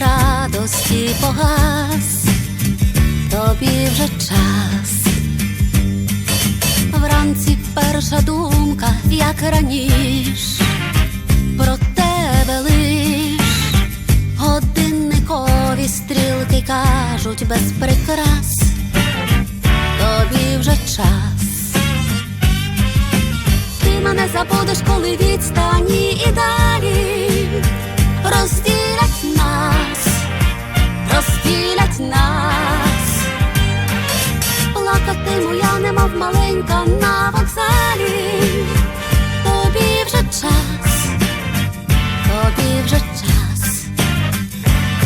радості погас, тобі вже час. Вранці перша думка, як раніш, про тебе лиш годинникові стрілки кажуть без прикрас, тобі вже час. Ти мене забудеш, коли відстані і далі розділять нас, розділять нас. Плакатиму я, немов маленька на вокзалі. Тобі вже час, тобі час,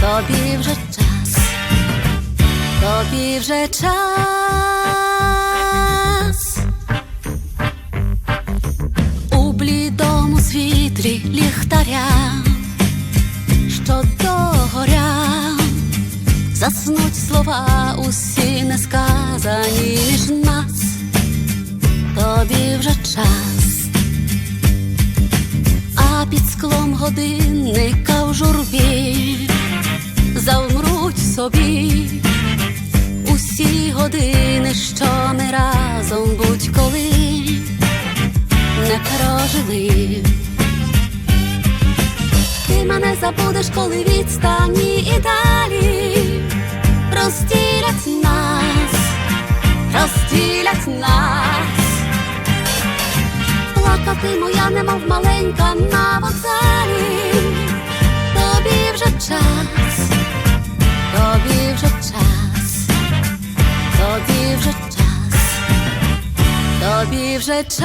тобі вже час, тобі вже час. У блідому світлі ліхтаря, заснуть слова усі несказані між нас, тобі вже час, а під склом годинника в журбі завмруть собі усі години, що не разом будь-коли не прожили. Ти мене забудеш, коли відстані і далі розділять нас, розділять нас. Плакатиму я, немов маленька на вокзалі. Тобі вже час, тобі вже час, тобі вже час тобі вже час.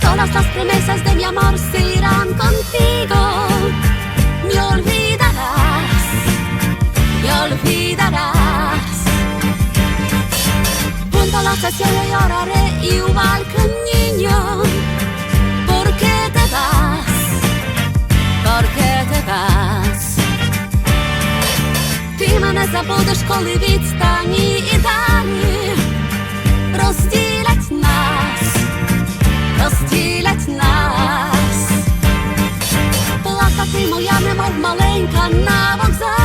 Todas las promesas de mi amor se irán contigo. Olvidarás. Junto a la estación yo lloraré igual que un niño. ¿Por qué te vas? ¿Por qué te vas? Ти мене забудеш, коли відстані і далі розділять нас, розділять нас. Плакати моя, немов маленька на вокзалі.